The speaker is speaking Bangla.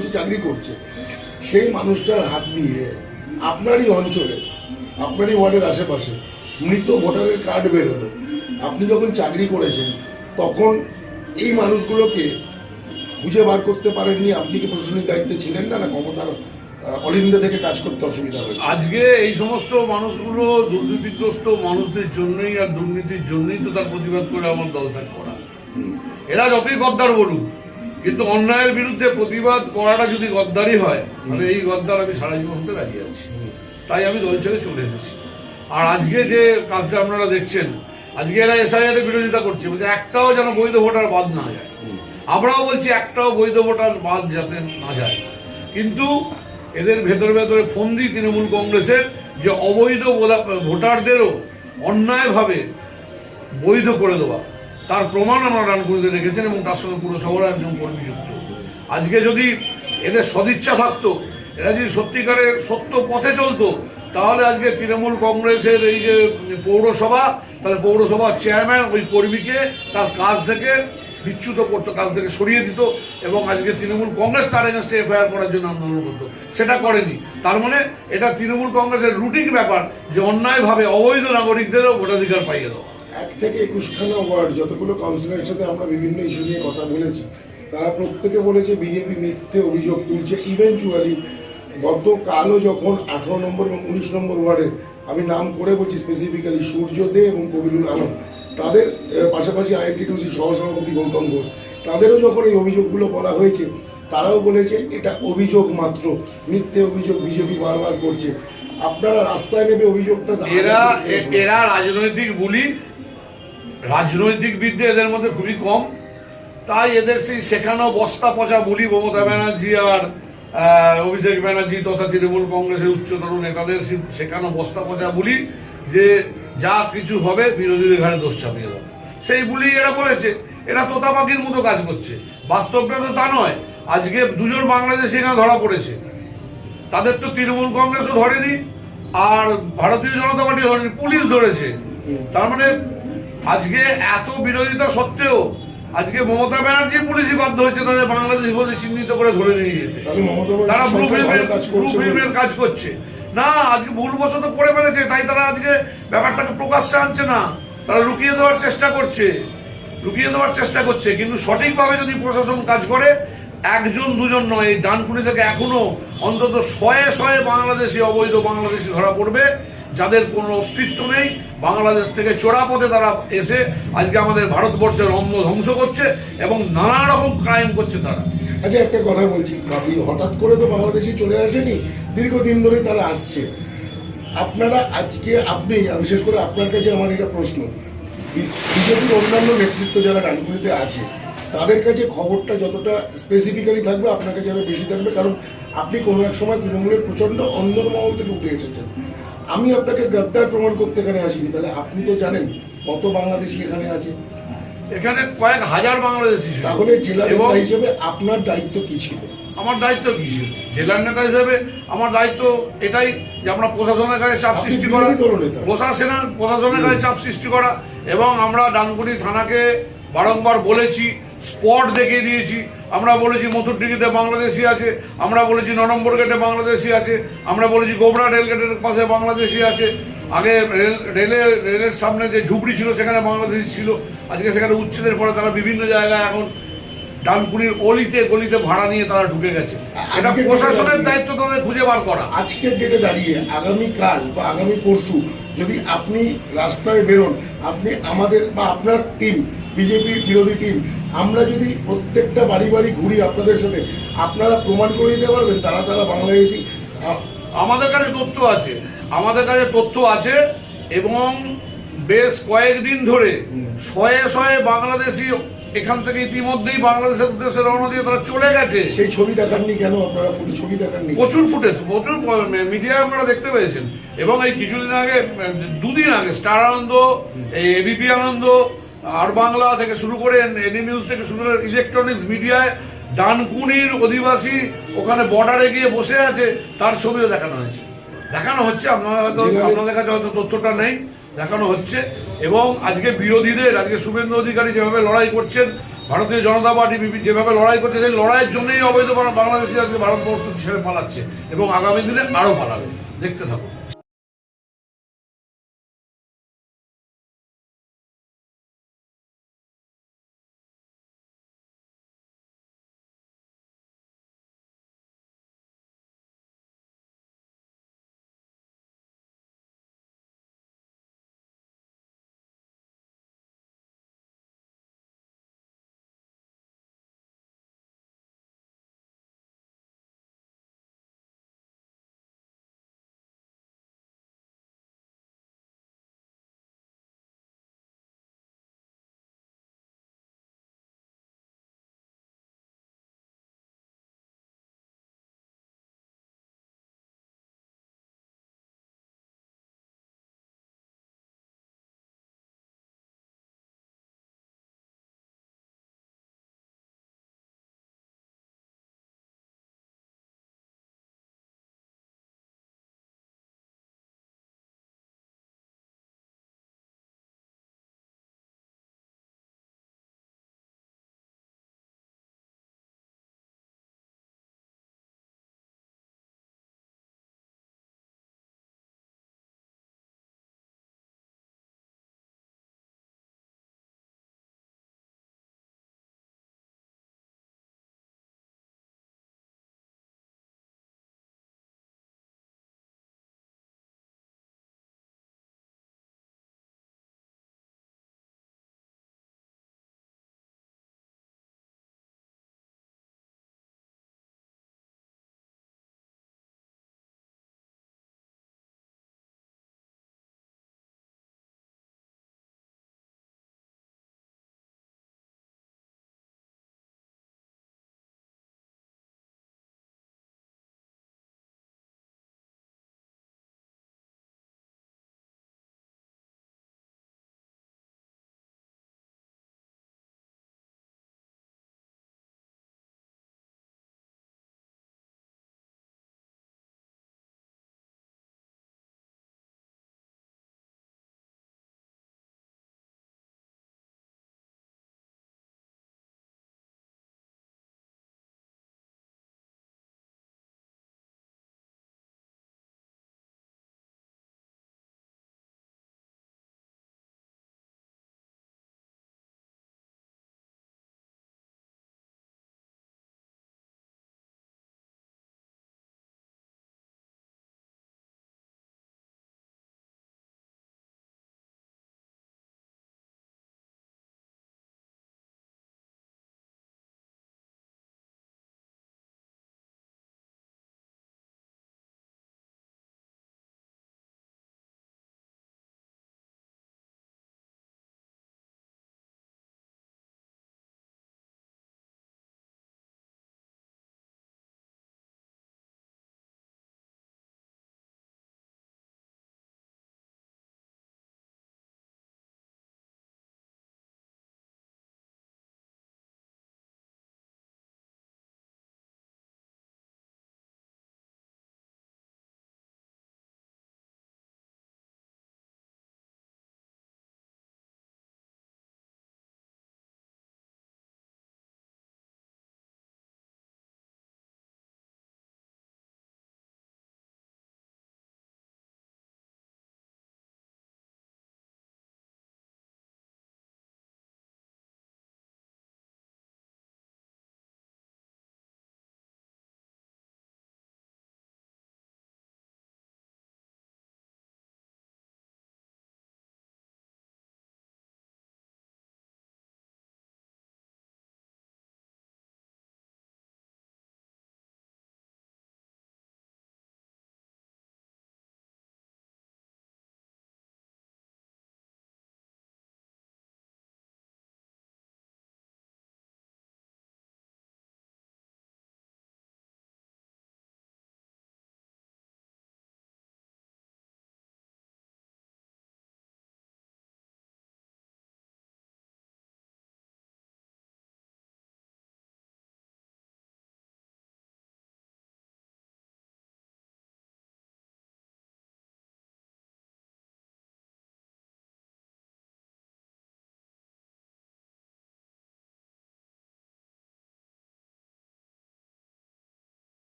হচ্ছে চাকরি করছে সেই মানুষটার হাত দিয়ে আপনারই অঞ্চলে আপনারই ওয়ার্ডের আশেপাশে মৃত ভোটারের কার্ড বেরোলো আপনি যখন চাকরি করেছেন তখন এই মানুষগুলোকে খুঁজে বার করতে পারেননি? আপনি কি প্রশাসনিক দায়িত্বে ছিলেন না না ক্ষমতার অলিন্দে থেকে কাজ করতে অসুবিধা হয়েছে? আজকে এই সমস্ত মানুষগুলো দুর্নীতিগ্রস্ত মানুষদের জন্যই আর দুর্নীতির জন্যই তো তার প্রতিবাদ করে আমার দল ত্যাগ করা। এরা যতই গদ্দার বলুক কিন্তু অন্যায়ের বিরুদ্ধে প্রতিবাদ করাটা যদি গদ্দারি হয়, তাহলে এই গদ্দার আমি সারা জীবন হতে রাজি আছি। তাই আমি দল ছেড়ে চলে এসেছি। আর আজকে যে কাজটা আপনারা দেখছেন, আজকে এরা এসআইআর এর বিরোধিতা করছে, বলছে একটাও যেন বৈধ ভোটার বাদ না যায়। আমরাও বলছি একটাও বৈধ ভোটার বাদ যাতে না যায়। কিন্তু এদের ভেতরে ভেতরে ফন্দি তৃণমূল কংগ্রেসের যে অবৈধ ভোটারদেরও অন্যায়ভাবে বৈধ করে দেওয়া। তার প্রমাণ আমরা রানপুরিতে রেখেছেন এবং তার সঙ্গে পুরো পুরসভার একজন কর্মী যুক্ত আজকে যদি এদের সদিচ্ছা থাকতো, এরা যদি সত্যিকারের সত্য পথে চলতো, তাহলে আজকে তৃণমূল কংগ্রেসের এই যে পৌরসভা, তাহলে পৌরসভার চেয়ারম্যান ওই কর্মীকে তার কাজ থেকে বিচ্যুত করতো, কাজ থেকে সরিয়ে দিত এবং আজকে তৃণমূল কংগ্রেস তার এগেনস্টে এফআইআর করার জন্য আন্দোলন করতো। সেটা করেনি। তার মানে এটা তৃণমূল কংগ্রেসের রুটিন ব্যাপার যে অন্যায়ভাবে অবৈধ নাগরিকদেরও ভোটাধিকার পাইয়ে দেওয়া। এক থেকে একুশখানা ওয়ার্ড যতগুলো কাউন্সিলরের সাথে আমরা বিভিন্ন ইস্যু নিয়ে কথা বলেছি তারা প্রত্যেকে বলেছে বিজেপি মিথ্যে অভিযোগ তুলছে। ইভেনচুয়ালি গতকালও যখন আঠারো নম্বর এবং উনিশ নম্বর ওয়ার্ডে আমি নাম করে বলছি স্পেসিফিক্যালি সূর্য দে এবং কবিরুল আলম তাদের পাশাপাশি আইএনটিটিউসি সহসভাপতি গৌতম ঘোষ তাদেরও যখন এই অভিযোগগুলো বলা হয়েছে তারাও বলেছে এটা অভিযোগ মাত্র মিথ্যে অভিযোগ বিজেপি বারবার করছে। আপনারা রাস্তায় নেবে অভিযোগটা এরা এরা রাজনৈতিক বুলি রাজনৈতিক বিদ্যে এদের মধ্যে খুবই কম। তাই এদের সেই শেখানো বস্তা পচা বলি মমতা ব্যানার্জি আর অভিষেক ব্যানার্জি তথা তৃণমূল কংগ্রেসের উচ্চতর নেতাদের শেখানো বস্তা পচা বলি যে যা কিছু হবে বিরোধীদের ঘাড়ে দোষ চাপিয়ে দাও সেই বুলি এরা বলেছে। এরা তোতা পাখির মতো কাজ করছে। বাস্তবটা তো তা নয়। আজকে দুজন বাংলাদেশি এখানে ধরা পড়েছে। তাদের তো তৃণমূল কংগ্রেসও ধরেনি, আর ভারতীয় জনতা পার্টি ধরেনি, পুলিশ ধরেছে। তার মানে আজকে এত বিরোধিতা সত্ত্বেও আজকে মমতা ব্যানার্জি পুলিশই বাধ্য হয়েছে তাদের বাংলাদেশ বলে চিহ্নিত করে ধরে নিয়ে যেতে। তারা ব্লু সরকার কাজ ব্লু। করছে ফিল্মের কাজ করছে। না আজকে ভুলবশত করে ফেলেছে তাই তারা আজকে ব্যাপারটাকে প্রকাশ্যে আনছে না। তারা লুকিয়ে দেওয়ার চেষ্টা করছে। লুকিয়ে দেওয়ার চেষ্টা করছে কিন্তু সঠিকভাবে যদি প্রশাসন কাজ করে একজন দুজন নয় এই ডানকুনি থেকে এখনও অন্তত শয়ে শয়ে বাংলাদেশি অবৈধ বাংলাদেশি ধরা পড়বে যাদের কোনো অস্তিত্ব নেই। বাংলাদেশ থেকে চোরা পথে তারা এসে আজকে আমাদের ভারতবর্ষের অন্ন ধ্বংস করছে এবং নানা রকম ক্রাইম করছে তারা। আচ্ছা একটা কথা বলছি। আপনি হঠাৎ করে তো বাংলাদেশে চলে আসেনি দীর্ঘদিন ধরে তারা আসছে। আপনারা আজকে আপনি বিশেষ করে আপনার কাছে আমার এটা প্রশ্ন। বিজেপির অন্যান্য নেতৃত্ব যারা ডানকুনিতে আছে, তাদের কাছে খবরটা যতটা স্পেসিফিক্যালি থাকবে, আপনার কাছে আরও বেশি থাকবে, কারণ আপনি কোনো এক সময় তৃণমূলের প্রচণ্ড অন্দরমহল থেকে উঠে এসেছেন। আমি আপনাকে গাদ্দার প্রমাণ করতে এখানে আসিনি। তাহলে আপনি তো জানেন কত বাংলাদেশি এখানে আছে। এখানে কয়েক হাজার বাংলাদেশি। তাহলে জেলা নেতা হিসেবে আপনার দায়িত্ব কি ছিল? আমার দায়িত্ব কি ছিল? জেলার নেতা হিসেবে আমার দায়িত্ব এটাই যে আমরা প্রশাসনের কাছে চাপ সৃষ্টি করা। প্রশাসনের প্রশাসনের কাছে চাপ সৃষ্টি করা এবং আমরা ডানকুনি থানাকে বারংবার বলেছি স্পট দেখিয়ে দিয়েছি। আমরা বলেছি মথুরডিগিতে বাংলাদেশি আছে আমরা বলেছি ন নম্বর গেটে বাংলাদেশি আছে আমরা বলেছি গোবরা রেল গেটের পাশে বাংলাদেশি আছে। আগে রেল রেলের রেলের সামনে যে ঝুপড়ি ছিল সেখানে বাংলাদেশি ছিল। আজকে সেখানে উচ্ছেদের পরে তারা বিভিন্ন জায়গায় এখন ডানকুনির অলিতে গলিতে ভাড়া নিয়ে তারা ঢুকে গেছে। এটা প্রশাসনের দায়িত্ব তাদের খুঁজে বার করা। আজকের ডেটে দাঁড়িয়ে আগামী কাল বা আগামী পরশু যদি আপনি রাস্তায় বেরোন আপনি আমাদের বা আপনার টিম বিজেপি বিরোধী টিম আমরা যদি প্রত্যেকটা বাড়ি বাড়ি ঘুরি আপনাদের সাথে আপনারা প্রমাণ করে দিতে পারবেন তারা তারা বাংলাদেশি আমাদের কাছে তথ্য আছে। আমাদের কাছে তথ্য আছে এবং বেশ কয়েকদিন ধরে শয়ে শয়ে বাংলাদেশি এখান থেকে ইতিমধ্যেই বাংলাদেশের উদ্দেশ্যে রওনা দিয়ে তারা চলে গেছে। সেই ছবি দেখাননি কেন? আপনারা ফুটে ছবি দেখাননি? প্রচুর ফুটেজ প্রচুর মিডিয়ায় আপনারা দেখতে পেয়েছেন। এবং এই কিছুদিন আগে দুদিন আগে স্টার আনন্দ এই এবিপি আনন্দ আর বাংলা থেকে শুরু করে এনি নিউজ থেকে শুরু করে ইলেকট্রনিক্স মিডিয়ায় ডানকুনির অধিবাসী ওখানে বর্ডারে গিয়ে বসে আছে তার ছবিও দেখানো হয়েছে। দেখানো হচ্ছে আপনারা হয়তো আপনাদের কাছে হয়তো তথ্যটা নেই দেখানো হচ্ছে। এবং আজকে বিরোধীদের আজকে শুভেন্দু অধিকারী যেভাবে লড়াই করছেন ভারতীয় জনতা পার্টি যেভাবে লড়াই করছে সেই লড়াইয়ের জন্যই অবৈধ বাংলাদেশি আজকে ভারতবর্ষ হিসেবে পালাচ্ছে এবং আগামী দিনে আরও পালাবে। দেখতে থাকুন।